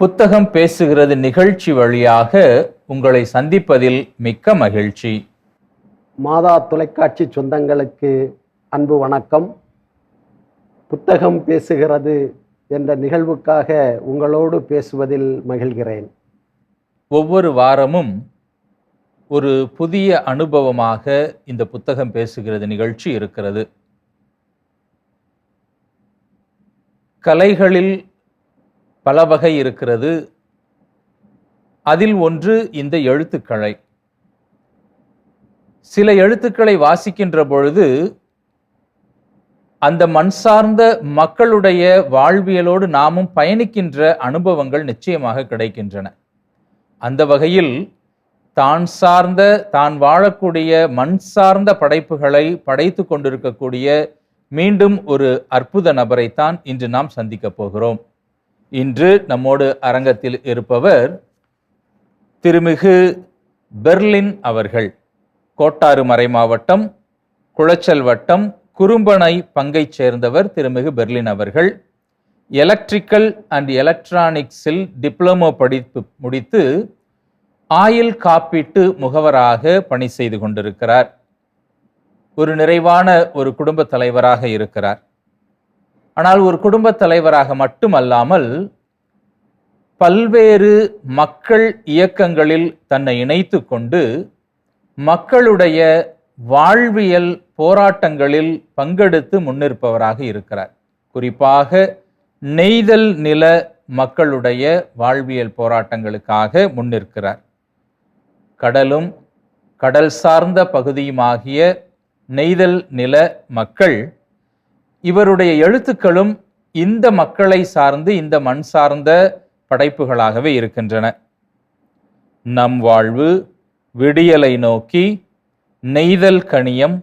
புத்தகம் பேசுகிறது நிகழ்ச்சி வழியாக உங்களை சந்திப்பதில் மிக்க மகிழ்ச்சி. மாதா தொலைக்காட்சி சொந்தங்களுக்கு அன்பு வணக்கம். புத்தகம் பேசுகிறது என்ற நிகழ்வுக்காக உங்களோடு பேசுவதில் மகிழ்கிறேன். ஒவ்வொரு வாரமும் ஒரு புதிய அனுபவமாக இந்த புத்தகம் பேசுகிறது நிகழ்ச்சி இருக்கிறது. கலைகளில் பல வகை இருக்கிறது. அதில் ஒன்று இந்த எழுத்துக்களை. சில எழுத்துக்களை வாசிக்கின்ற பொழுது அந்த மண் சார்ந்த மக்களுடைய வாழ்வியலோடு நாமும் பயணிக்கின்ற அனுபவங்கள் நிச்சயமாக கிடைக்கின்றன. அந்த வகையில் தான் சார்ந்த தான் வாழக்கூடிய மண் சார்ந்த படைப்புகளை படைத்து கொண்டிருக்கக்கூடிய மீண்டும் ஒரு அற்புத நபரைத்தான் இன்று நாம் சந்திக்கப் போகிறோம். இன்று நம்மோடு அரங்கத்தில் இருப்பவர் திருமிகு பெர்லின் அவர்கள். கோட்டாறு மறை மாவட்டம் குளச்சல் வட்டம் குறும்பனை பங்கைச் சேர்ந்தவர் திருமிகு பெர்லின் அவர்கள். எலக்ட்ரிக்கல் அண்ட் எலக்ட்ரானிக்ஸில் டிப்ளமோ படிப்பு முடித்து ஆயில் காப்பீட்டு முகவராக பணி செய்து கொண்டிருக்கிறார். ஒரு நிறைவான ஒரு குடும்ப தலைவராக இருக்கிறார். ஆனால் ஒரு குடும்பத் தலைவராக மட்டுமல்லாமல் பல்வேறு மக்கள் இயக்கங்களில் தன்னை இணைத்து கொண்டு மக்களுடைய வாழ்வியல் போராட்டங்களில் பங்கெடுத்து முன்னிற்பவராக இருக்கிறார். குறிப்பாக நெய்தல் நில மக்களுடைய வாழ்வியல் போராட்டங்களுக்காக முன்னிற்கிறார். கடலும் கடல் சார்ந்த பகுதியுமாகிய நெய்தல் நில மக்கள் இவருடைய எழுத்துக்களும் இந்த மக்களை சார்ந்து இந்த மண் சார்ந்த படைப்புகளாகவே இருக்கின்றன. நம் வாழ்வு விடியலை நோக்கி நெய்தல் கணியம்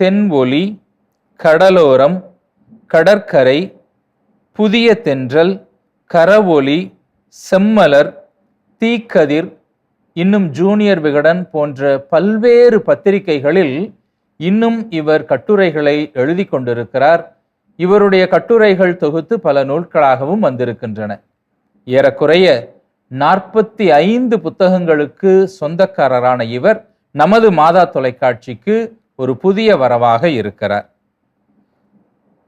தென் ஒலி கடலோரம் கடற்கரை புதிய தென்றல் கரவொலி செம்மலர் தீக்கதிர் இன்னும் ஜூனியர் விகடன் போன்ற பல்வேறு பத்திரிகைகளில் இன்னும் இவர் கட்டுரைகளை எழுதி கொண்டிருக்கிறார். இவருடைய கட்டுரைகள் தொகுத்து பல நூல்களாகவும் வந்திருக்கின்றன. ஏறக்குறைய நாற்பத்தி ஐந்து புத்தகங்களுக்கு சொந்தக்காரரான இவர் நமது மாதா தொலைக்காட்சிக்கு ஒரு புதிய வரவாக இருக்கிறார்.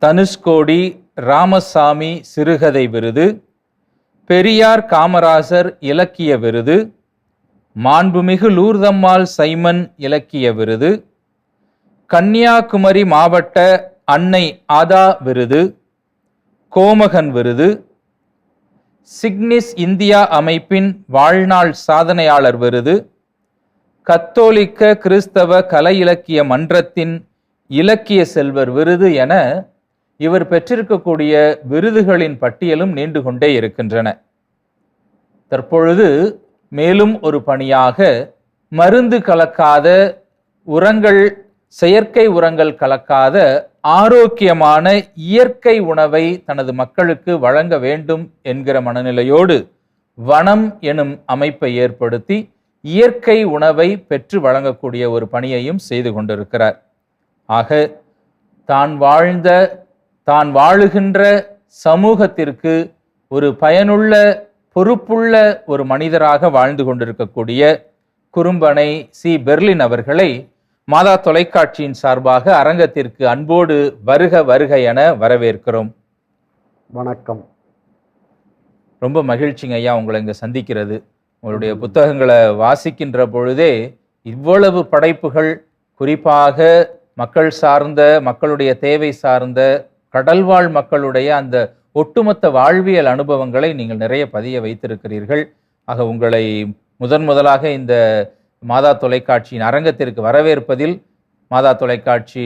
தனுஷ்கோடி ராமசாமி சிறுகதை விருது பெரியார் காமராசர் இலக்கிய விருது மாண்புமிகு லூர்தம்மாள் சைமன் இலக்கிய விருது கன்னியாகுமரி மாவட்ட அன்னை ஆதா விருது கோமகன் விருது சிக்னிஸ் இந்தியா அமைப்பின் வாழ்நாள் சாதனையாளர் விருது கத்தோலிக்க கிறிஸ்தவ கலை இலக்கிய மன்றத்தின் இலக்கிய செல்வர் விருது என இவர் பெற்றிருக்கக்கூடிய விருதுகளின் பட்டியலும் நீண்டு கொண்டே இருக்கின்றன. தற்பொழுது மேலும் ஒரு பணியாக மருந்து கலக்காத உரங்கள் செயற்கை உரங்கள் கலக்காத ஆரோக்கியமான இயற்கை உணவை தனது மக்களுக்கு வழங்க வேண்டும் என்கிற மனநிலையோடு வனம் எனும் அமைப்பை ஏற்படுத்தி இயற்கை உணவை பெற்று வழங்கக்கூடிய ஒரு பணியையும் செய்து கொண்டிருக்கிறார். ஆக தான் வாழ்ந்த தான் வாழுகின்ற சமூகத்திற்கு ஒரு பயனுள்ள பொறுப்புள்ள ஒரு மனிதராக வாழ்ந்து கொண்டிருக்கக்கூடிய குறும்பனை சி. பெர்லின் அவர்களை மாதா தொலைக்காட்சியின் சார்பாக அரங்கத்திற்கு அன்போடு வருக வருக என வரவேற்கிறோம். வணக்கம். ரொம்ப மகிழ்ச்சிங்க ஐயா உங்களை இங்கே சந்திக்கிறது. உங்களுடைய புத்தகங்களை வாசிக்கின்ற பொழுதே இவ்வளவு படைப்புகள் குறிப்பாக மக்கள் சார்ந்த மக்களுடைய தேவை சார்ந்த கடல்வாழ் மக்களுடைய அந்த ஒட்டுமொத்த வாழ்வியல் அனுபவங்களை நீங்கள் நிறைய பதிய வைத்திருக்கிறீர்கள். ஆக உங்களை முதன் முதலாக இந்த மாதா தொலைக்காட்சியின் அரங்கத்திற்கு வரவேற்பதில் மாதா தொலைக்காட்சி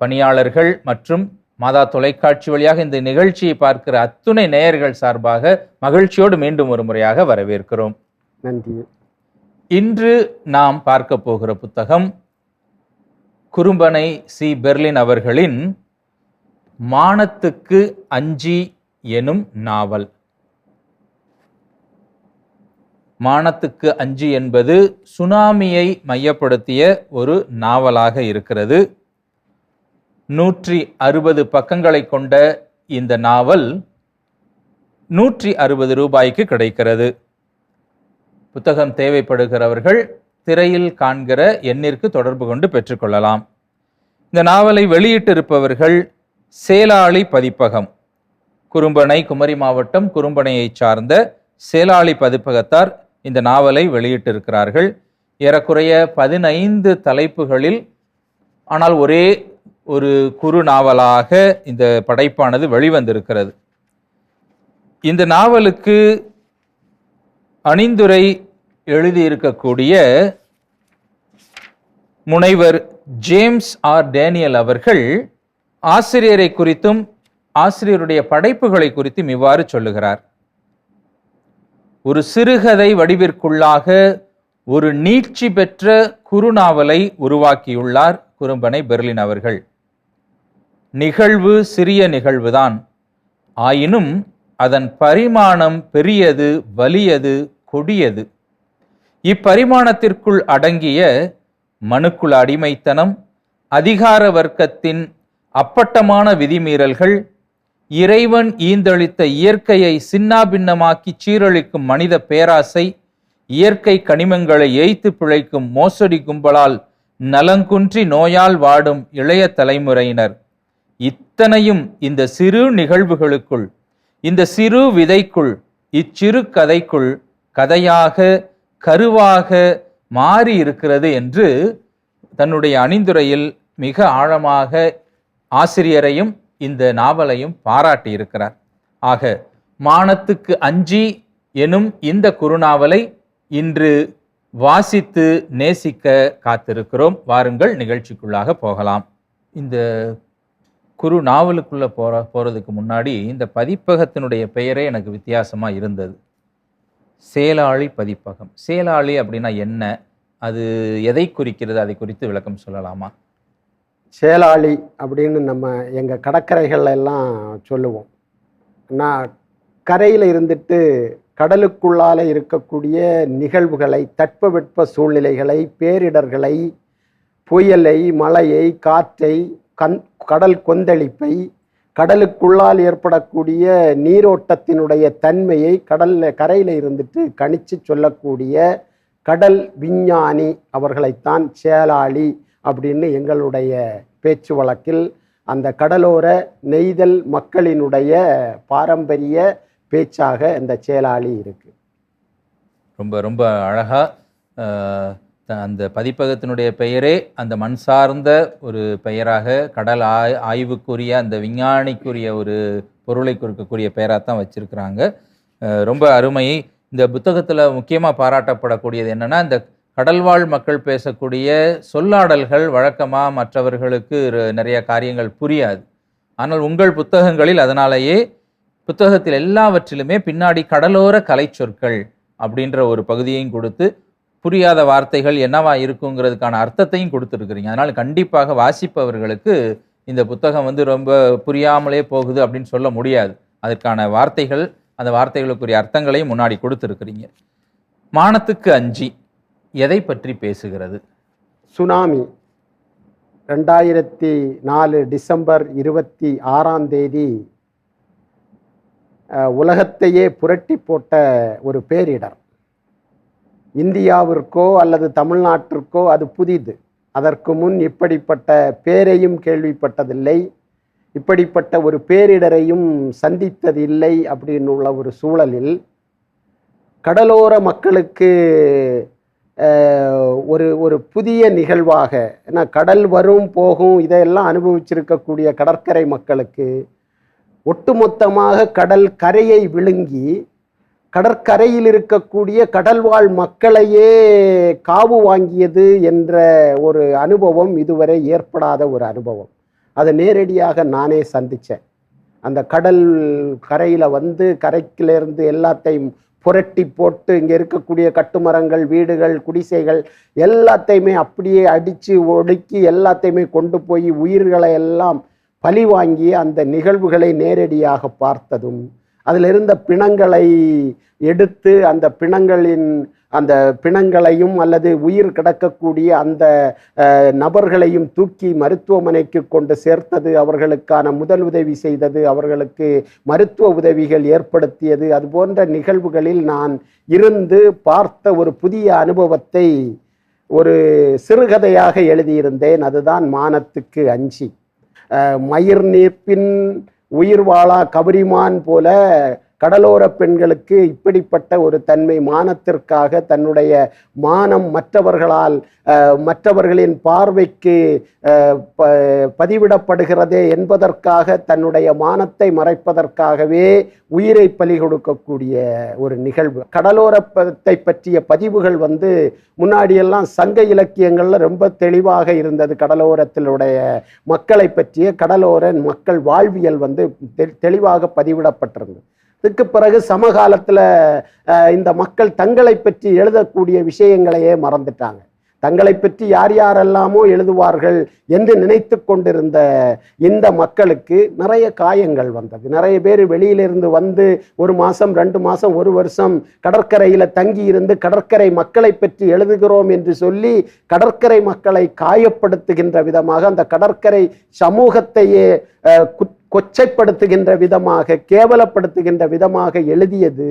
பணியாளர்கள் மற்றும் மாதா தொலைக்காட்சி வழியாக இந்த நிகழ்ச்சியை பார்க்கிற அத்துணை நேயர்கள் சார்பாக மகிழ்ச்சியோடு மீண்டும் ஒரு முறையாக வரவேற்கிறோம். நன்றி. இன்று நாம் பார்க்க போகிற புத்தகம் குறும்பனை சி. பெர்லின் அவர்களின் மானத்துக்கு அஞ்சி எனும் நாவல். மானத்துக்கு அஞ்சு என்பது சுனாமியை மையப்படுத்திய ஒரு நாவலாக இருக்கிறது. நூற்றி அறுபது பக்கங்களை கொண்ட இந்த நாவல் நூற்றி அறுபது ரூபாய்க்கு கிடைக்கிறது. புத்தகம் தேவைப்படுகிறவர்கள் திரையில் காண்கிற எண்ணிற்கு தொடர்பு கொண்டு பெற்றுக்கொள்ளலாம் இந்த நாவலை வெளியிட்டிருப்பவர்கள் சேலாளி பதிப்பகம் குறும்பனை குமரி மாவட்டம் குறும்பனையைச் சார்ந்த சேலாளி பதிப்பகத்தார் இந்த நாவலை வெளியிட்டிருக்கிறார்கள். ஏறக்குறைய பதினைந்து தலைப்புகளில் ஆனால் ஒரே ஒரு குறு நாவலாக இந்த படைப்பானது வெளிவந்திருக்கிறது. இந்த நாவலுக்கு அணிந்துரை எழுதியிருக்கக்கூடிய முனைவர் ஜேம்ஸ் ஆர் டேனியல் அவர்கள் ஆசிரியரை குறித்தும் ஆசிரியருடைய படைப்புகளை குறித்தும் இவ்வாறு சொல்லுகிறார். ஒரு சிறுகதை வடிவிற்குள்ளாக ஒரு நீட்சி பெற்ற குறுநாவலை உருவாக்கியுள்ளார் குறும்பனை பெர்லின் அவர்கள். நிகழ்வு சிறிய நிகழ்வுதான். ஆயினும் அதன் பரிமாணம் பெரியது வலியது கொடியது. இப்பரிமாணத்திற்குள் அடங்கிய மனுக்குல அடிமைத்தனம் அதிகார வர்க்கத்தின் அப்பட்டமான விதிமீறல்கள் இறைவன் ஈந்தளித்த இயற்கையை சின்னாபின்னமாக்கி சீரழிக்கும் மனித பேராசை இயற்கை கனிமங்களை ஏய்த்து பிழைக்கும் மோசடி கும்பலால் நலங்குன்றி நோயால் வாடும் இளைய தலைமுறையினர். இத்தனையும் இந்த சிறு நிகழ்வுகளுக்குள் இந்த சிறு விதைக்குள் இச்சிறு கதைக்குள் கதையாக கருவாக மாறி இருக்கிறது என்று தன்னுடைய அணிந்துரையில் மிக ஆழமாக ஆசிரியரையும் இந்த நாவலையும் பாராட்டி இருக்கிறார். ஆக மானத்துக்கு அஞ்சி எனும் இந்த குறுநாவலை இன்று வாசித்து நேசிக்க காத்திருக்கிறோம். வாருங்கள் நிகழ்ச்சிக்குள்ளாக போகலாம். இந்த குறு நாவலுக்குள்ளே போகிற போகிறதுக்கு முன்னாடி இந்த பதிப்பகத்தினுடைய பெயரே எனக்கு வித்தியாசமாக இருந்தது. சேலாளி பதிப்பகம். சேலாளி அப்படின்னா என்ன? அது எதை குறிக்கிறது? அதை குறித்து விளக்கம் சொல்லலாமா? சேலாளி அப்படின்னு நம்ம எங்கள் கடற்கரைகள் எல்லாம் சொல்லுவோம். நான் கரையில் இருந்துட்டு கடலுக்குள்ளால இருக்கக்கூடிய நிகழ்வுகளை தட்பவெட்ப சூழ்நிலைகளை பேரிடர்களை புயலை மழையை காற்றை கண் கடல் கொந்தளிப்பை கடலுக்குள்ளால் ஏற்படக்கூடிய நீரோட்டத்தினுடைய தன்மையை கடலில் கரையில் இருந்துட்டு கணித்து சொல்லக்கூடிய கடல் விஞ்ஞானி அவர்களைத்தான் சேலாளி அப்படின்னு எங்களுடைய பேச்சு வழக்கில் அந்த கடலோர நெய்தல் மக்களினுடைய பாரம்பரிய பேச்சாக இந்த சேலாளி இருக்கு. ரொம்ப ரொம்ப அழகாக அந்த பதிப்பகத்தினுடைய பெயரே அந்த மண் சார்ந்த ஒரு பெயராக கடல் ஆய் ஆய்வுக்குரிய அந்த விஞ்ஞானிக்குரிய ஒரு பொருளை கொடுக்கக்கூடிய பெயராக தான் வச்சுருக்கிறாங்க ரொம்ப அருமை. இந்த புத்தகத்தில் முக்கியமாக பாராட்டப்படக்கூடியது என்னென்னா இந்த கடல்வாழ் மக்கள் பேசக்கூடிய சொல்லாடல்கள் வழக்கமாக மற்றவர்களுக்கு நிறைய காரியங்கள் புரியாது. ஆனால் உங்கள் புத்தகங்களில் அதனாலேயே புத்தகத்தில் எல்லாவற்றிலுமே பின்னாடி கடலோர கலைச்சொற்கள் அப்படின்ற ஒரு பகுதியையும் கொடுத்து புரியாத வார்த்தைகள் என்னவா இருக்குங்கிறதுக்கான அர்த்தத்தையும் கொடுத்துருக்குறீங்க. அதனால் கண்டிப்பாக வாசிப்பவர்களுக்கு இந்த புத்தகம் வந்து ரொம்ப புரியாமலே போகுது அப்படின்னு சொல்ல முடியாது. அதற்கான வார்த்தைகள் அந்த வார்த்தைகளுக்குரிய அர்த்தங்களையும் முன்னாடி கொடுத்துருக்குறீங்க. மானத்துக்கு அஞ்சி. எதை பற்றி பேசுகிறது? சுனாமி. ரெண்டாயிரத்தி நாலு டிசம்பர் இருபத்தி ஆறாம் தேதி உலகத்தையே புரட்டி போட்ட ஒரு பேரிடர். இந்தியாவிற்கோ அல்லது தமிழ்நாட்டிற்கோ அது புதிது. அதற்கு முன் இப்படிப்பட்ட பேரையும் கேள்விப்பட்டதில்லை. இப்படிப்பட்ட ஒரு பேரிடரையும் சந்தித்ததில்லை அப்படின்னு உள்ள ஒரு சூழலில் கடலோர மக்களுக்கு ஒரு ஒரு புதிய நிகழ்வாக ஏன்னா கடல் வரும் போகும் இதையெல்லாம் அனுபவிச்சிருக்கக்கூடிய கடற்கரை மக்களுக்கு ஒட்டுமொத்தமாக கடல் கரையை விழுங்கி கடற்கரையில் இருக்கக்கூடிய கடல்வாழ் மக்களையே காவு வாங்கியது என்ற ஒரு அனுபவம் இதுவரை ஏற்படாத ஒரு அனுபவம். அதை நேரடியாக நானே சந்தித்தேன். அந்த கடல் கரையில் வந்து கரைக்கிலேருந்து எல்லாத்தையும் புரட்டி போட்டு இங்கே இருக்கக்கூடிய கட்டுமரங்கள் வீடுகள் குடிசைகள் எல்லாத்தையுமே அப்படியே அடித்து ஒடுக்கி எல்லாத்தையுமே கொண்டு போய் உயிர்களை எல்லாம் பழி வாங்கி அந்த நிகழ்வுகளை நேரடியாக பார்த்ததும் அதில் இருந்த பிணங்களை எடுத்து அந்த பிணங்களின் அந்த பிணங்களையும் அல்லது உயிர் கிடக்கக்கூடிய அந்த நபர்களையும் தூக்கி மருத்துவமனைக்கு கொண்டு சேர்த்தது அவர்களுக்கான முதல் உதவி செய்தது அவர்களுக்கு மருத்துவ உதவிகள் ஏற்படுத்தியது. அது போன்ற நிகழ்வுகளில் நான் இருந்து பார்த்த ஒரு புதிய அனுபவத்தை ஒரு சிறுகதையாக எழுதியிருந்தேன். அதுதான் மானத்துக்கு அஞ்சி. மயிர் நீர்ப்பின் உயிர் வாழா கபரிமான் போல கடலோர பெண்களுக்கு இப்படிப்பட்ட ஒரு தன்மை மானத்திற்காக தன்னுடைய மானம் மற்றவர்களால் மற்றவர்களின் பார்வைக்கு ப- பதிவிடப்படுகிறதே என்பதற்காக தன்னுடைய மானத்தை மறைப்பதற்காகவே உயிரை பலி கொடுக்கக்கூடிய ஒரு நிகழ்வு. கடலோரத்தை பற்றிய பதிவுகள் வந்து முன்னாடியெல்லாம் சங்க இலக்கியங்களில் ரொம்ப தெளிவாக இருந்தது. கடலோரத்திலுடைய மக்களை பற்றிய கடலோர மக்கள் வாழ்வியல் வந்து தெளிவாக பதிவிடப்பட்டிருந்தது. இதுக்கு பிறகு சமகாலத்தில் இந்த மக்கள் தங்களை பற்றி எழுதக்கூடிய விஷயங்களையே மறந்துட்டாங்க. தங்களை பற்றி யார் யாரெல்லாமோ எழுதுவார்கள் என்று நினைத்து கொண்டிருந்த இந்த மக்களுக்கு நிறைய காயங்கள் வந்தது. நிறைய பேர் வெளியிலிருந்து வந்து ஒரு மாதம் ரெண்டு மாதம் ஒரு வருஷம் கடற்கரையில் தங்கி இருந்து கடற்கரை மக்களை பற்றி எழுதுகிறோம் என்று சொல்லி கடற்கரை மக்களை காயப்படுத்துகின்ற விதமாக அந்த கடற்கரை சமூகத்தையே குத்- கொச்சைப்படுத்துகின்ற விதமாக கேவலப்படுத்துகின்ற விதமாக எழுதியது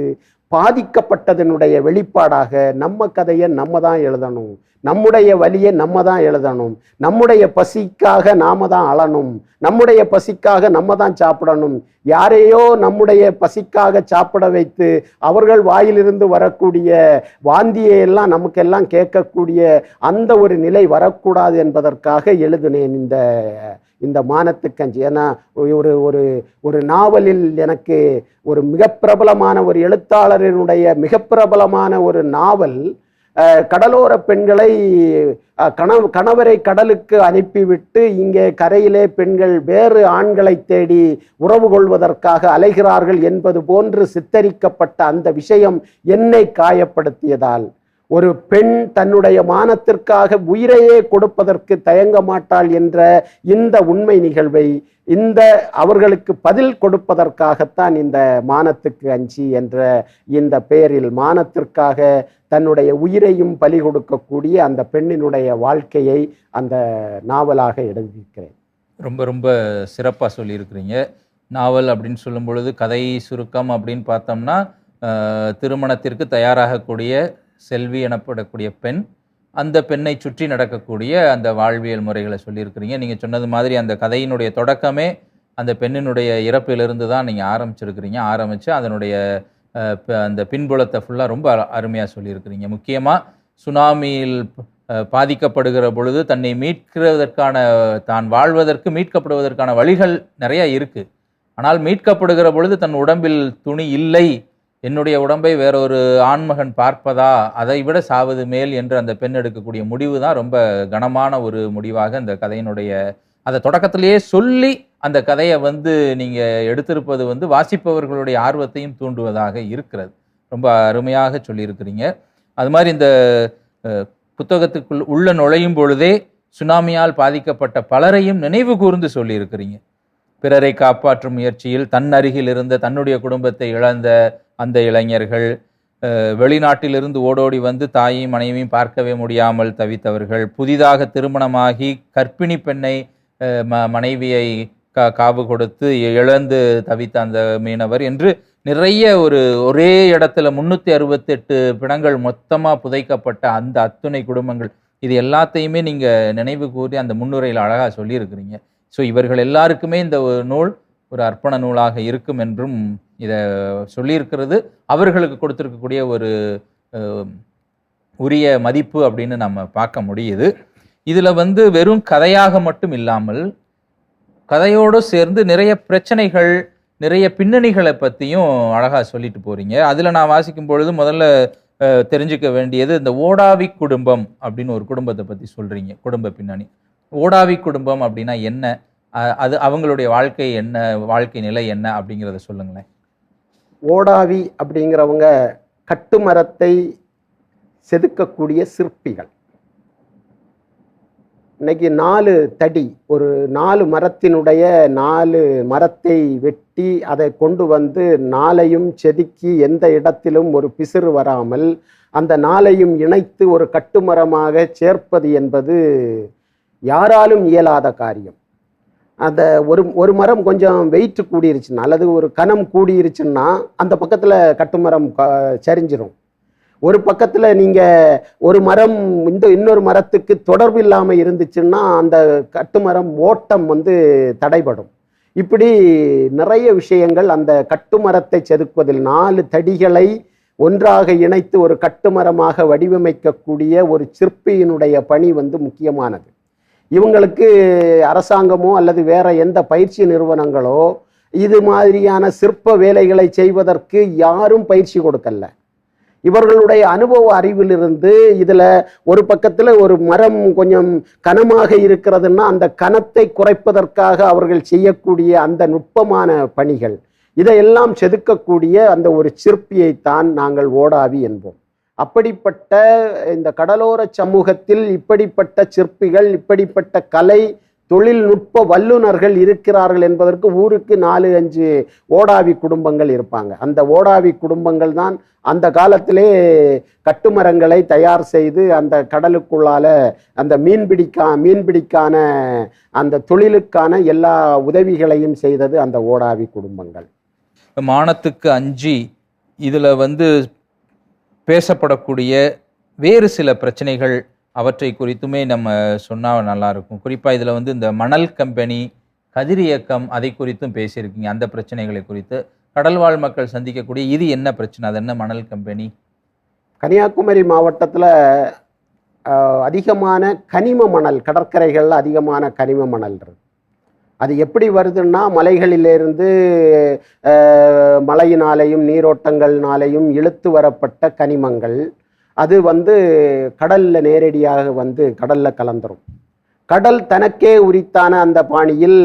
பாதிக்கப்பட்டதனுடைய வெளிப்பாடாக நம்ம கதையை நம்ம தான் எழுதணும். நம்முடைய வலியை நம்ம தான் எழுதணும். நம்முடைய பசிக்காக நாம தான் அழணும். நம்முடைய பசிக்காக நம்ம தான் சாப்பிடணும். யாரையோ நம்முடைய பசிக்காக சாப்பிட வைத்து அவர்கள் வாயிலிருந்து வரக்கூடிய வாந்தியை எல்லாம் நமக்கெல்லாம் கேட்கக்கூடிய அந்த ஒரு நிலை வரக்கூடாது என்பதற்காக எழுதினேன் இந்த இந்த மானத்துக்கஞ்சி. ஏன்னா ஒரு ஒரு ஒரு நாவலில் எனக்கு ஒரு மிக பிரபலமான ஒரு எழுத்தாளரினுடைய மிக பிரபலமான ஒரு நாவல் கடலோர பெண்களை கணவ கணவரை கடலுக்கு அனுப்பிவிட்டு இங்கே கரையிலே பெண்கள் வேறு ஆண்களை தேடி உறவு கொள்வதற்காக அலைகிறார்கள் என்பது போன்று சித்தரிக்கப்பட்ட அந்த விஷயம் என்னை காயப்படுத்தியதால். ஒரு பெண் தன்னுடைய மானத்திற்காக உயிரையே கொடுப்பதற்கு தயங்க மாட்டாள் என்ற இந்த உண்மை நிகழ்வை இந்த அவர்களுக்கு பதில் கொடுப்பதற்காகத்தான் இந்த மானத்துக்கு அஞ்சி என்ற இந்த பெயரில் மானத்திற்காக தன்னுடைய உயிரையும் பலி கொடுக்கக்கூடிய அந்த பெண்ணினுடைய வாழ்க்கையை அந்த நாவலாக எழுதியிருக்கிறேன். ரொம்ப ரொம்ப சிறப்பாக சொல்லியிருக்கிறீங்க. நாவல் அப்படின்னு சொல்லும் பொழுது கதை சுருக்கம் அப்படின்னு பார்த்தோம்னா திருமணத்திற்கு தயாராகக்கூடிய செல்வி எனப்படக்கூடிய பெண் அந்த பெண்ணை சுற்றி நடக்கக்கூடிய அந்த வாழ்வியல் முறைகளை சொல்லியிருக்கிறீங்க. நீங்கள் சொன்னது மாதிரி அந்த கதையினுடைய தொடக்கமே அந்த பெண்ணினுடைய இறப்பிலிருந்து தான் நீங்கள் ஆரம்பிச்சிருக்கிறீங்க. ஆரம்பித்து அதனுடைய அந்த பின்புலத்தை ஃபுல்லாக ரொம்ப அருமையாக சொல்லியிருக்கிறீங்க. முக்கியமாக சுனாமியில் பாதிக்கப்படுகிற பொழுது தன்னை மீட்கிறதற்கான தான் வாழ்வதற்கு மீட்கப்படுவதற்கான வழிகள் நிறைய இருக்குது ஆனால் மீட்கப்படுகிற பொழுது தன் உடம்பில் துணி இல்லை. என்னுடைய உடம்பை வேறொரு ஆண்மகன் பார்ப்பதா? அதை விட சாவது மேல் என்று அந்த பெண் எடுக்கக்கூடிய முடிவு தான் ரொம்ப கனமான ஒரு முடிவாக இந்த கதையினுடைய அதை தொடக்கத்திலேயே சொல்லி அந்த கதையை வந்து நீங்கள் எடுத்திருப்பது வந்து வாசிப்பவர்களுடைய ஆர்வத்தையும் தூண்டுவதாக இருக்கிறது. ரொம்ப அருமையாக சொல்லியிருக்கிறீங்க. அது மாதிரி இந்த புத்தகத்துக்குள் உள்ள நுழையும் பொழுதே சுனாமியால் பாதிக்கப்பட்ட பலரையும் நினைவு கூர்ந்து சொல்லியிருக்கிறீங்க. பிறரை காப்பாற்றும் முயற்சியில் தன் அருகில் இருந்த தன்னுடைய குடும்பத்தை இழந்த அந்த இளைஞர்கள் வெளிநாட்டிலிருந்து ஓடோடி வந்து தாயையும் மனைவியும் பார்க்கவே முடியாமல் தவித்தவர்கள் புதிதாக திருமணமாகி கர்ப்பிணி பெண்ணை ம மனைவியை கா காவு கொடுத்து இழந்து தவித்த அந்த மீனவர் என்று நிறைய ஒரு ஒரே இடத்துல முந்நூற்றி அறுபத்தெட்டு பிணங்கள் மொத்தமாக புதைக்கப்பட்ட அந்த அத்துணை குடும்பங்கள். இது எல்லாத்தையுமே நீங்கள் நினைவு கூறி அந்த முன்னுரையில் அழகாக சொல்லியிருக்கிறீங்க. ஸோ இவர்கள் எல்லாருக்குமே இந்த நூல் ஒரு அர்ப்பண நூலாக இருக்கும் என்றும் இதை சொல்லியிருக்கிறது. அவர்களுக்கு கொடுத்துருக்கக்கூடிய ஒரு உரிய மதிப்பு அப்படின்னு நம்ம பார்க்க முடியுது. இதில் வந்து வெறும் கதையாக மட்டும் இல்லாமல் கதையோடு சேர்ந்து நிறைய பிரச்சனைகள் நிறைய பின்னணிகளை பற்றியும் அழகாக சொல்லிட்டு போகிறீங்க அதில் நான் வாசிக்கும் பொழுது முதல்ல தெரிஞ்சுக்க வேண்டியது இந்த ஓடாவி குடும்பம் அப்படின்னு ஒரு குடும்பத்தை பற்றி சொல்கிறீங்க குடும்ப பின்னணி. ஓடாவி குடும்பம் அப்படின்னா என்ன? அது அவங்களுடைய வாழ்க்கை என்ன வாழ்க்கை நிலை என்ன அப்படிங்கிறத சொல்லுங்களேன். ஓடாவி அப்படிங்கிறவங்க கட்டுமரத்தை செதுக்கக்கூடிய சிற்பிகள். இன்னைக்கு நாலு தடி ஒரு நாலு மரத்தினுடைய நாலு மரத்தை வெட்டி அதை கொண்டு வந்து நாளையும் செதுக்கி எந்த இடத்திலும் ஒரு பிசிறு வராமல் அந்த நாளையும் இணைத்து ஒரு கட்டுமரமாக சேர்ப்பது என்பது யாராலும் இயலாத காரியம். அந்த ஒரு ஒரு மரம் கொஞ்சம் வெயிட் கூடிருச்சுன்னா அல்லது ஒரு கனம் கூடிருச்சுன்னா அந்த பக்கத்தில் கட்டுமரம் க- சரிஞ்சிரும். ஒரு பக்கத்தில் நீங்கள் ஒரு மரம் இந்த இன்னொரு மரத்துக்கு தொடர்பு இல்லாமல் இருந்துச்சுன்னா அந்த கட்டுமரம் ஓட்டம் வந்து தடைபடும். இப்படி நிறைய விஷயங்கள் அந்த கட்டுமரத்தை செதுக்குவதில் நாலு தடிகளை ஒன்றாக இணைத்து ஒரு கட்டுமரமாக வடிவமைக்கக்கூடிய ஒரு சிற்பியினுடைய பணி வந்து முக்கியமானது. இவங்களுக்கு அரசாங்கமோ அல்லது வேற எந்த பயிற்சி நிறுவனங்களோ இது மாதிரியான சிற்ப வேலைகளை செய்வதற்கு யாரும் பயிற்சி கொடுக்கல. இவர்களுடைய அனுபவ அறிவிலிருந்து இதில் ஒரு பக்கத்தில் ஒரு மரம் கொஞ்சம் கனமாக இருக்கிறதுன்னா அந்த கனத்தை குறைப்பதற்காக அவர்கள் செய்யக்கூடிய அந்த நுட்பமான பணிகள். இதையெல்லாம் செதுக்கக்கூடிய அந்த ஒரு சிற்பியைத்தான் நாங்கள் ஓடாவி என்போம். அப்படிப்பட்ட இந்த கடலோர சமூகத்தில் இப்படிப்பட்ட சிற்பிகள் இப்படிப்பட்ட கலை தொழில்நுட்ப வல்லுநர்கள் இருக்கிறார்கள் என்பதற்கு ஊருக்கு நாலு அஞ்சு ஓடாவி குடும்பங்கள் இருப்பாங்க. அந்த ஓடாவி குடும்பங்கள் தான் அந்த காலத்திலே கட்டுமரங்களை தயார் செய்து அந்த கடலுக்குள்ளால அந்த மீன்பிடிக்கா மீன்பிடிக்கான அந்த தொழிலுக்கான எல்லா உதவிகளையும் செய்தது அந்த ஓடாவி குடும்பங்கள். மானத்துக்கு அஞ்சு இதில் வந்து பேசப்படக்கூடிய வேறு சில பிரச்சனைகள் அவற்றை குறித்துமே நம்ம சொன்னால் நல்லாயிருக்கும். குறிப்பாக இதில் வந்து இந்த மணல் கம்பெனி கதிரியக்கம் அதை குறித்தும் பேசியிருக்கீங்க. அந்த பிரச்சனைகளை குறித்து கடல்வாழ் மக்கள் சந்திக்கக்கூடிய இது என்ன பிரச்சனை? அது என்ன மணல் கம்பெனி? கன்னியாகுமரி மாவட்டத்தில் அதிகமான கனிம மணல் கடற்கரைகளில் அதிகமான கனிம மணல் இருக்கு. அது எப்படி வருதுன்னா மலைகளிலிருந்து மலையினாலையும் மழையினாலேயும் நீரோட்டங்கள்னாலேயும் இழுத்து வரப்பட்ட கனிமங்கள். அது வந்து கடலில் நேரடியாக வந்து கடலில் கலந்துரும். கடல் தனக்கே உரித்தான அந்த பாணியில்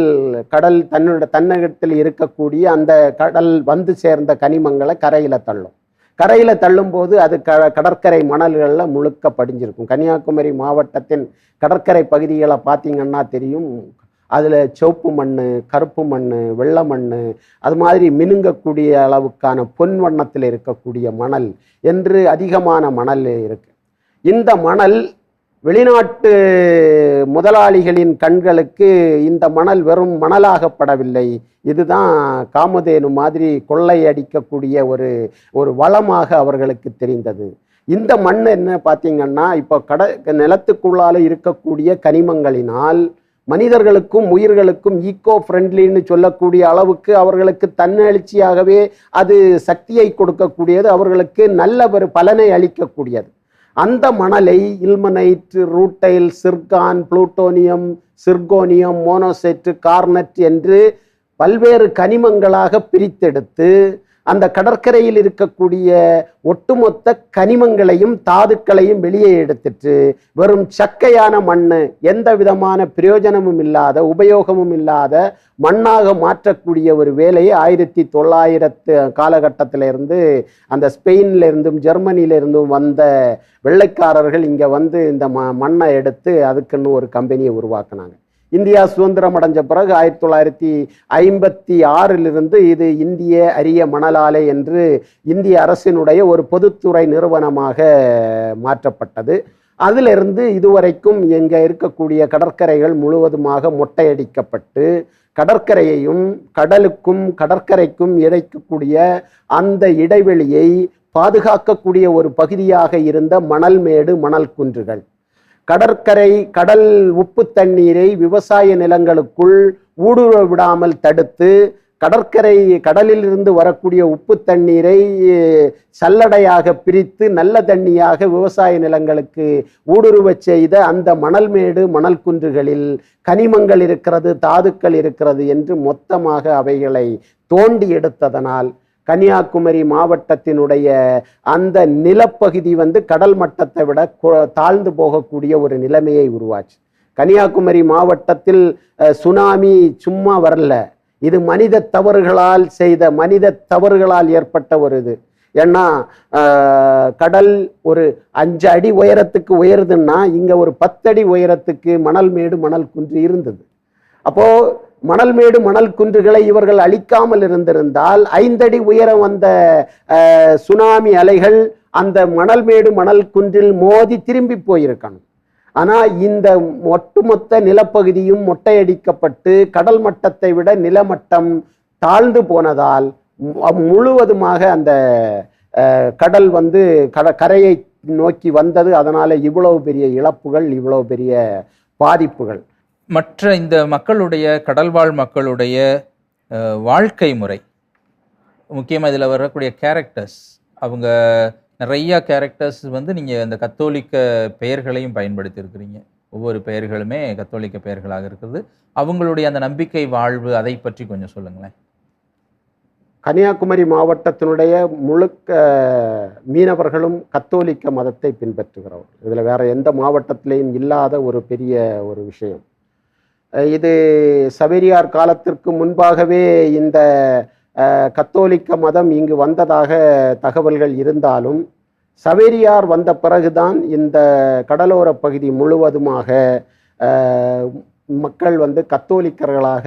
கடல் தன்னோட தன்னகத்தில் இருக்கக்கூடிய அந்த கடல் வந்து சேர்ந்த கனிமங்களை கரையில் தள்ளும். கரையில் தள்ளும்போது அது க கடற்கரை மணல்களில் முழுக்க படிஞ்சிருக்கும். கன்னியாகுமரி மாவட்டத்தின் கடற்கரை பகுதிகளை பார்த்தீங்கன்னா தெரியும். அதில் சிவப்பு மண் கருப்பு மண் வெள்ளை மண் அது மாதிரி மினுங்கக்கூடிய அளவுக்கான பொன் வண்ணத்தில் இருக்கக்கூடிய மணல் என்று அதிகமான மணல் இருக்கு. இந்த மணல் வெளிநாட்டு முதலாளிகளின் கண்களுக்கு இந்த மணல் வெறும் மணலாகப்படவில்லை. இதுதான் காமதேனு மாதிரி கொள்ளை அடிக்கக்கூடிய ஒரு ஒரு வளமாக அவர்களுக்கு தெரிந்தது. இந்த மண் என்ன பார்த்தீங்கன்னா இப்போ கட நிலத்துக்குள்ளால இருக்கக்கூடிய கனிமங்களினால் மனிதர்களுக்கும் உயிர்களுக்கும் ஈகோ ஃப்ரெண்ட்லின்னு சொல்லக்கூடிய அளவுக்கு அவர்களுக்கு தன்னெழுச்சியாகவே அது சக்தியை கொடுக்கக்கூடியது அவர்களுக்கு நல்ல ஒரு பலனை அளிக்கக்கூடியது. அந்த மணலை ilmenite rutile zircon plutonium zirconium monazite garnet என்று பல்வேறு கனிமங்களாக பிரித்தெடுத்து அந்த கடற்கரையில் இருக்கக்கூடிய ஒட்டுமொத்த கனிமங்களையும் தாதுக்களையும் வெளியே எடுத்துட்டு வெறும் சக்கையான மண் எந்த விதமான பிரயோஜனமும் இல்லாத உபயோகமும் இல்லாத மண்ணாக மாற்றக்கூடிய ஒரு வேலையை ஆயிரத்தி தொள்ளாயிரத்து காலகட்டத்திலிருந்து அந்த ஸ்பெயின்லேருந்தும் இருந்தும் வந்த வெள்ளைக்காரர்கள் இங்கே வந்து இந்த ம மண்ணை எடுத்து அதுக்குன்னு ஒரு கம்பெனியை உருவாக்குனாங்க. இந்தியா சுதந்திரம் அடைஞ்ச பிறகு ஆயிரத்தி தொள்ளாயிரத்தி ஐம்பத்தி ஆறிலிருந்து இது இந்திய அரிய மணலாலை என்று இந்திய அரசினுடைய ஒரு பொதுத்துறை நிறுவனமாக மாற்றப்பட்டது. அதிலிருந்து இதுவரைக்கும் இங்கே இருக்கக்கூடிய கடற்கரைகள் முழுவதுமாக மொட்டையடிக்கப்பட்டு கடற்கரையையும் கடலுக்கும் கடற்கரைக்கும் இடைக்கக்கூடிய அந்த இடைவெளியை பாதுகாக்கக்கூடிய ஒரு பகுதியாக இருந்த மணல் மேடு மணல் குன்றுகள். கடற்கரை கடல் உப்பு தண்ணீரை விவசாய நிலங்களுக்குள் ஊடுருவ விடாமல் தடுத்து கடற்கரை கடலில் இருந்து வரக்கூடிய உப்பு தண்ணீரை சல்லடையாக பிரித்து நல்ல தண்ணியாக விவசாய நிலங்களுக்கு ஊடுருவச் செய்த அந்த மணல் மேடு மணல் குன்றுகளில் கனிமங்கள் இருக்கிறது தாதுக்கள் இருக்கிறது என்று மொத்தமாக அவைகளை தோண்டி எடுத்ததனால் கன்னியாகுமரி மாவட்டத்தினுடைய அந்த நிலப்பகுதி வந்து கடல் மட்டத்தை விட தாழ்ந்து போகக்கூடிய ஒரு நிலைமையை உருவாச்சு. கன்னியாகுமரி மாவட்டத்தில் சுனாமி சும்மா வரல. இது மனித தவறுகளால் செய்த மனித தவறுகளால் ஏற்பட்ட ஒரு இது. ஏன்னா கடல் ஒரு அஞ்சு அடி உயரத்துக்கு உயருதுன்னா இங்கே ஒரு பத்தடி உயரத்துக்கு மணல் மேடு மணல் குன்று இருந்தது. அப்போது மணல் மேடு மணல் குன்றுகளை இவர்கள் அழிக்காமல் இருந்திருந்தால் ஐந்தடி உயரம் வந்த சுனாமி அலைகள் அந்த மணல் மேடு மணல் குன்றில் மோதி திரும்பி போயிருக்கணும். ஆனால் இந்த ஒட்டுமொத்த நிலப்பகுதியும் மொட்டையடிக்கப்பட்டு கடல் மட்டத்தை விட நிலமட்டம் தாழ்ந்து போனதால் முழுவதுமாக அந்த கடல் வந்து கட கரையை நோக்கி வந்தது. அதனால் இவ்வளவு பெரிய இழப்புகள் இவ்வளவு பெரிய பாதிப்புகள். மற்ற இந்த மக்களுடைய கடல்வாழ் மக்களுடைய வாழ்க்கை முறை. முக்கியமாக இதில் வரக்கூடிய கேரக்டர்ஸ் அவங்க நிறையா கேரக்டர்ஸ் வந்து நீங்கள் இந்த கத்தோலிக்க பெயர்களையும் பயன்படுத்தியிருக்கிறீங்க. ஒவ்வொரு பெயர்களுமே கத்தோலிக்க பெயர்களாக இருக்கிறது அவங்களுடைய அந்த நம்பிக்கை வாழ்வு அதை பற்றி கொஞ்சம் சொல்லுங்களேன். கன்னியாகுமரி மாவட்டத்தினுடைய முழுக்க மீனவர்களும் கத்தோலிக்க மதத்தை பின்பற்றுகிறவர் இதில் வேறு எந்த மாவட்டத்திலையும் இல்லாத ஒரு பெரிய ஒரு விஷயம். இது சவேரியார் காலத்திற்கு முன்பாகவே இந்த கத்தோலிக்க மதம் இங்கு வந்ததாக தகவல்கள் இருந்தாலும் சவேரியார் வந்த பிறகுதான் இந்த கடலோர பகுதி முழுவதுமாக மக்கள் வந்து கத்தோலிக்கர்களாக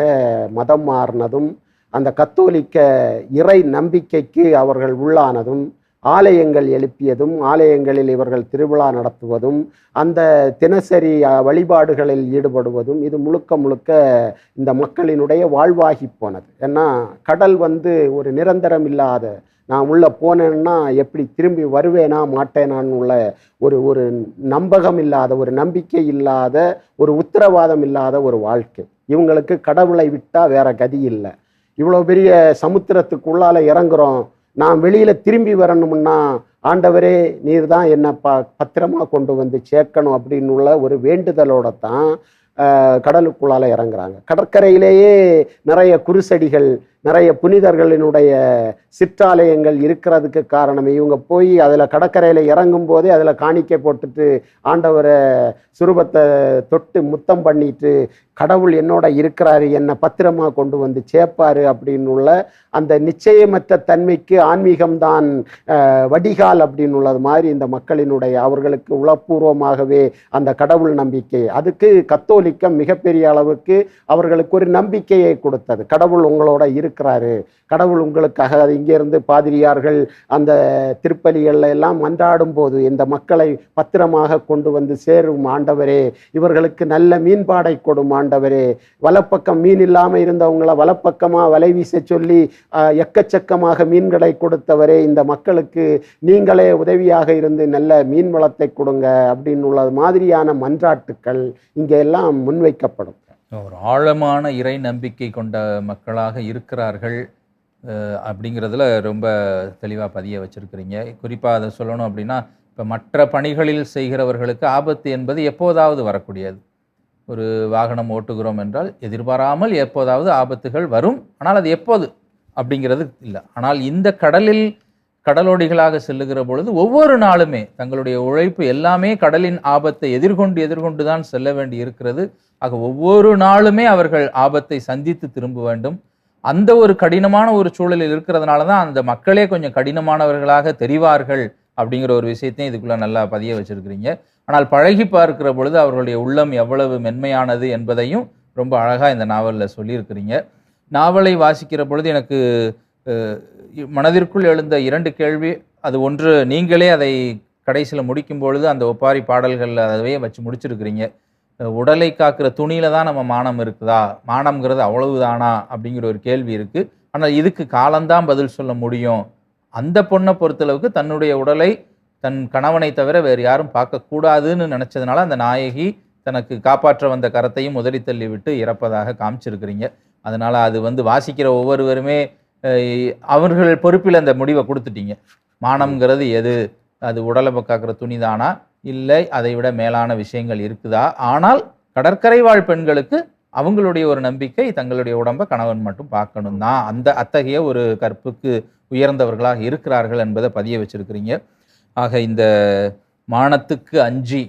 மதம் மாறினதும் அந்த கத்தோலிக்க இறை நம்பிக்கைக்கு அவர்கள் உள்ளானதும் ஆலயங்கள் எழுப்பியதும் ஆலயங்களில் இவர்கள் திருவிழா நடத்துவதும் அந்த தினசரி வழிபாடுகளில் ஈடுபடுவதும் இது முழுக்க முழுக்க இந்த மக்களினுடைய வாழ்வாகி போனது. ஏன்னா கடல் வந்து ஒரு நிரந்தரம் இல்லாத நான் உள்ளே போனேன்னா எப்படி திரும்பி வருவேனா மாட்டேனான்னு உள்ள ஒரு ஒரு நம்பகம் இல்லாத ஒரு நம்பிக்கை இல்லாத ஒரு உத்தரவாதம் இல்லாத ஒரு வாழ்க்கை. இவங்களுக்கு கடவுளை விட்டால் வேற கதி இல்லை. இவ்வளோ பெரிய சமுத்திரத்துக்குள்ளால இறங்குறோம். நான் வெளியில் திரும்பி வரணும்னா ஆண்டவரே நீர் தான் என்னை ப பத்திரமாக கொண்டு வந்து சேர்க்கணும் அப்படின்னு உள்ள ஒரு வேண்டுதலோட தான் கடலுக்குள்ளால் கடலுக்குள்ளால இறங்குறாங்க. கடற்கரையிலேயே நிறைய குருசடிகள் நிறைய புனிதர்களினுடைய சிற்றாலயங்கள் இருக்கிறதுக்கு காரணம். இவங்க போய் அதில் கடற்கரையில் இறங்கும் போதே அதில் காணிக்கை போட்டுட்டு ஆண்டவரை சுரூபத்தை தொட்டு முத்தம் பண்ணிட்டு கடவுள் என்னோட இருக்கிறாரு என்னை பத்திரமா கொண்டு வந்து சேர்ப்பாரு அப்படின்னு உள்ள அந்த நிச்சயமற்ற தன்மைக்கு ஆன்மீகம்தான் வடிகால் அப்படின்னு உள்ளது மாதிரி இந்த மக்களினுடைய அவர்களுக்கு உளப்பூர்வமாகவே அந்த கடவுள் நம்பிக்கை. அதுக்கு கத்தோலிக்கம் மிகப்பெரிய அளவுக்கு அவர்களுக்கு ஒரு நம்பிக்கையை கொடுத்தது. கடவுள் உங்களோட இருக்கிறாரு. கடவுள் உங்களுக்காக அது இங்கேருந்து பாதிரியார்கள் அந்த திருப்பலிகள்ல எல்லாம் மன்றாடும் போது இந்த மக்களை பத்திரமாக கொண்டு வந்து சேரும் ஆண்டவரே. இவர்களுக்கு நல்ல மீன்பாடை கொடும் ஆண்டவரே. வலப்பக்கம் மீன் இல்லாமல் இருந்தவங்கள வலப்பக்கமா வலை வீச சொல்லி எக்கச்சக்கமாக மீன்களை கொடுத்தவரே. இந்த மக்களுக்கு நீங்களே உதவியாக இருந்து நல்ல மீன் வளத்தை கொடுங்க அப்படின்னு உள்ளது மாதிரியான மன்றாட்டுக்கள் இங்கே எல்லாம் முன்வைக்கப்படும். ஒரு ஆழமான இறை நம்பிக்கை கொண்ட மக்களாக இருக்கிறார்கள் அப்படிங்கிறதுல ரொம்ப தெளிவாக பதிய வச்சுருக்கிறீங்க. குறிப்பாக அதை சொல்லணும் அப்படின்னா இப்போ மற்ற பணிகளில் செய்கிறவர்களுக்கு ஆபத்து என்பது எப்போதாவது வரக்கூடியது. ஒரு வாகனம் ஓட்டுகிறோம் என்றால் எதிர்பாராமல் எப்போதாவது ஆபத்துகள் வரும். ஆனால் அது எப்போது? அப்படிங்கிறது இல்லை. ஆனால் இந்த கடலில் கடலோடிகளாக செல்லுகிற பொழுது ஒவ்வொரு நாளுமே தங்களுடைய உழைப்பு எல்லாமே கடலின் ஆபத்தை எதிர்கொண்டு எதிர்கொண்டு தான் செல்ல வேண்டி இருக்கிறது. ஆக ஒவ்வொரு நாளுமே அவர்கள் ஆபத்தை சந்தித்து திரும்ப வேண்டும். அந்த ஒரு கடினமான ஒரு சூழலில் இருக்கிறதுனால தான் அந்த மக்களே கொஞ்சம் கடினமானவர்களாக தெரிவார்கள் அப்படிங்கிற ஒரு விஷயத்தையும் இதுக்குள்ளே நல்லா பதிய வச்சுருக்கிறீங்க. ஆனால் பழகி பார்க்கிற பொழுது அவர்களுடைய உள்ளம் எவ்வளவு மென்மையானது என்பதையும் ரொம்ப அழகாக இந்த நாவலில் சொல்லியிருக்கிறீங்க. நாவலை வாசிக்கிற பொழுது எனக்கு மனதிற்குள் எழுந்த இரண்டு கேள்வி அது ஒன்று நீங்களே அதை கடைசியில் முடிக்கும் பொழுது அந்த ஒப்பாரி பாடல்களில் அதவே வச்சு முடிச்சிருக்கிறீங்க. உடலை காக்கிற துணியில தான் நம்ம மானம் இருக்குதா? மானம்ங்கிறது அவ்வளவுதானா? அப்படிங்கிற ஒரு கேள்வி இருக்குது ஆனால் இதுக்கு காலந்தான் பதில் சொல்ல முடியும். அந்த பொண்ணை பொறுத்தளவுக்கு தன்னுடைய உடலை தன் கணவனை தவிர வேறு யாரும் பார்க்கக்கூடாதுன்னு நினச்சதுனால அந்த நாயகி தனக்கு காப்பாற்ற வந்த கரத்தையும் உதறி தள்ளி விட்டு இறப்பதாக காமிச்சிருக்கிறீங்க. அதனால் அது வந்து வாசிக்கிற ஒவ்வொருவருமே அவர்கள் பொறுப்பில் அந்த முடிவை கொடுத்துட்டீங்க. மானம்ங்கிறது எது? அது உடலை காக்கிற துணிதானா? இல்லை அதை விட மேலான விஷயங்கள் இருக்குதா? ஆனால் கடற்கரை வாழ் பெண்களுக்கு அவங்களுடைய ஒரு நம்பிக்கை தங்களுடைய உடம்பை கணவன் மட்டும் பார்க்கணும் தான். அந்த அத்தகைய ஒரு கற்புக்கு உயர்ந்தவர்களாக இருக்கிறார்கள் என்பதை பதிய வச்சிருக்கிறீங்க. ஆக இந்த மானத்துக்கு அஞ்சி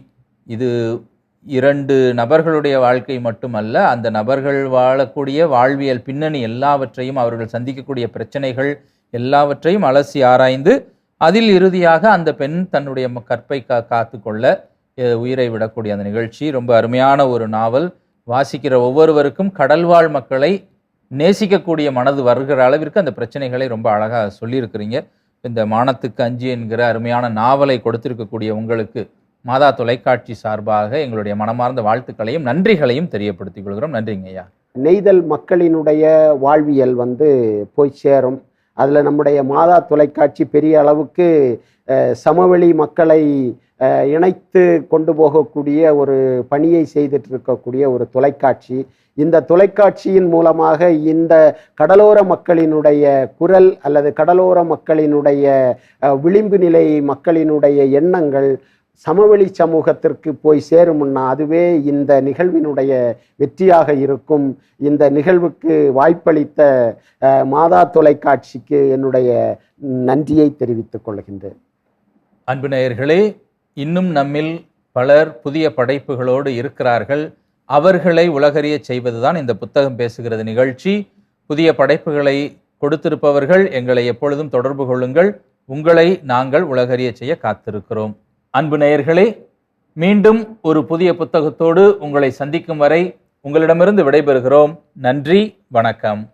இது இரண்டு நபர்களுடைய வாழ்க்கை மட்டுமல்ல அந்த நபர்கள் வாழக்கூடிய வாழ்வியல் பின்னணி எல்லாவற்றையும் அவர்கள் சந்திக்கக்கூடிய பிரச்சனைகள் எல்லாவற்றையும் அலசி ஆராய்ந்து அதில் இறுதியாக அந்த பெண் தன்னுடைய கற்பை கா காத்து கொள்ள உயிரை விடக்கூடிய அந்த நிகழ்ச்சி. ரொம்ப அருமையான ஒரு நாவல். வாசிக்கிற ஒவ்வொருவருக்கும் கடல்வாழ் மக்களை நேசிக்கக்கூடிய மனது வருகிற அளவிற்கு அந்த பிரச்சனைகளை ரொம்ப அழகாக சொல்லியிருக்கிறீங்க. இந்த மானத்துக்கு அஞ்சு என்கிற அருமையான நாவலை கொடுத்திருக்கக்கூடிய உங்களுக்கு மாதா தொலைக்காட்சி சார்பாக எங்களுடைய மனமார்ந்த வாழ்த்துக்களையும் நன்றிகளையும் தெரியப்படுத்திக் கொள்கிறோம். நன்றிங்க ஐயா. நெய்தல் மக்களினுடைய வாழ்வியல் வந்து போய் சேரும். அதில் நம்முடைய மாதா தொலைக்காட்சி பெரிய அளவுக்கு சமவெளி மக்களை இணைத்து கொண்டு போகக்கூடிய ஒரு பணியை செய்துட்டு இருக்கக்கூடிய ஒரு தொலைக்காட்சி. இந்த தொலைக்காட்சியின் மூலமாக இந்த கடலோர மக்களினுடைய குரல் அல்லது கடலோர மக்களினுடைய விளிம்பு நிலை மக்களினுடைய எண்ணங்கள் சமவெளி சமூகத்திற்கு போய் சேருமுன்னா அதுவே இந்த நிகழ்வினுடைய வெற்றியாக இருக்கும். இந்த நிகழ்வுக்கு வாய்ப்பளித்த மாதா தொலைக்காட்சிக்கு என்னுடைய நன்றியை தெரிவித்துக் கொள்கின்றேன். அன்பு நேயர்களே இன்னும் நம்மில் பலர் புதிய படைப்புகளோடு இருக்கிறார்கள். அவர்களை உலகறிய செய்வதுதான் இந்த புத்தகம் பேசுகிறது நிகழ்ச்சி. புதிய படைப்புகளை கொடுத்திருப்பவர்கள் எங்களை எப்பொழுதும் தொடர்பு கொள்ளுங்கள். உங்களை நாங்கள் உலகறிய செய்ய காத்திருக்கிறோம். அன்பு நேயர்களே மீண்டும் ஒரு புதிய புத்தகத்தோடு உங்களை சந்திக்கும் வரை உங்களிடமிருந்து விடைபெறுகிறோம். நன்றி வணக்கம்.